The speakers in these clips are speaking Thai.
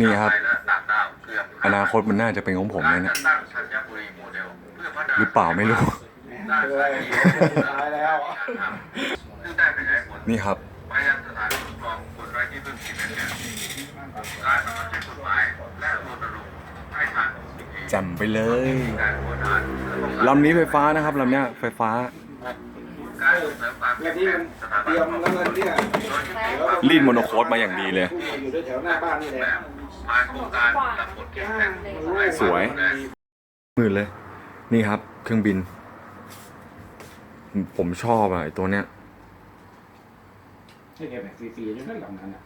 นี่ครับและต่างดาวเกือบอนาคตมันน่าจะเป็นของผมนะเนี่ยการตั้งธัญบุรีโมเดลเพื่อพัฒนาหรือเปล่าไม่รู้ด้านเลสายยสุดท้ายแล้วซึ่งได้ขยายผลนี่ครับไปยังสถานคุ้มครองคนไร้ที่พึ่งพิงเนี่ยการบังคับใช้กฎหมายและรณรงค์ให้ทางสิ่งที่แจ่มไปเลยการโอนอ่านและป้องกันลำนี้ไฟฟ้านะครับลำเนี้ยไฟฟ้า การส่งเสริมความแล้เข้วมที่แข็มังนสถาบันเตรียมครอบครัวแล้วเงินเนี่ยรีดโมโนโคดมาอย่างดีเลย อยู่ด้วยแถวหน้าบ้านนี่แหละผ่านโครงการรับบทเข้มแข็งสวยหมื่นเลย นี่ครับ เครื่องบิน ผมชอบอะไอตัวเนี้ยให้แกแบบฟรีๆด้วยกันลำนั้นอะ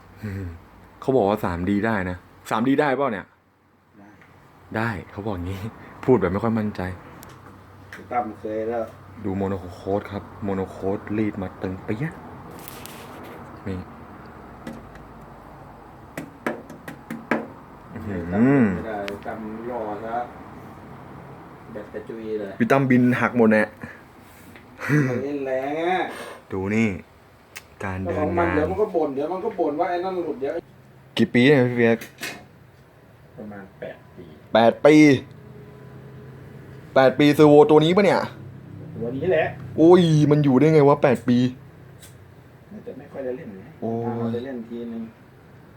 เขาบอกว่า 3D ได้นะ 3D ได้เปล่าเนี่ยได้ได้เขาบอกงี้ พูดแบบไม่ค่อยมั่นใจตั้มเคยแล้ว ดูโมโนโคดครับ โมโนโคดรีดมาตึงเปียะนี่อื้อหือไม่ได้ตั้มรอซะแบบกระจุยเลยพี่ตั้มบินหักหมดแน่เล่นแรงอะดูนี่ การก็เดิขอนงมันงานเดี๋ยวมันก็บ่นเดี๋ยวมันก็บ่นว่าไอ้นั่นหลุดเดี๋ยวกี่ปีเนี่ยพี่เฟียกประมาณแปดปีแปดปีแปดปีเซอร์โวตัวนี้ปะเนี่ย วันนี้แหละโอ้ย มันอยู่ได้ไงวะแปดปี แต่ไม่ค่อยได้เล่นนะโอ้ย เราได้เล่นทีนึง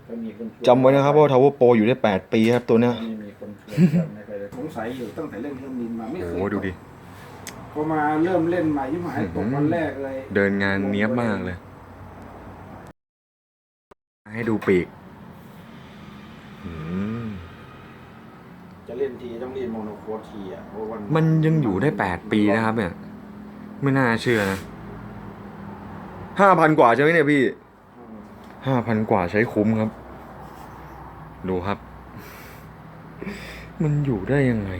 ก็มีคนชวนจำไว้นะครับว่าทาวเวอร์โปรอยู่ได้แปดปีครับตัวเนี้ยไม่มีคนชวนจำไม่เคยได้สงสัยอยู่ตั้งแต่เล่นเครื่องบินมาไม่โอ้เคโหยดูดิ พอมาเริ่มเล่นใหม่ยิ่งหายตกวันแรกเลยเดินงานเนี้ยบมากเลย ให้ดูปีกอืม จะเล่นทีต้องเล่นโมโนโคดทีอะเพราะวันมันยังอยู่ได้แปดปีนะครับเนี่ย ไม่น่าเชื่อนะห้าพันกว่าใช่ไหมเนี่ยพี่ห้าพันกว่าใช้คุ้มครับ ดูครับ มันอยู่ได้ยังไง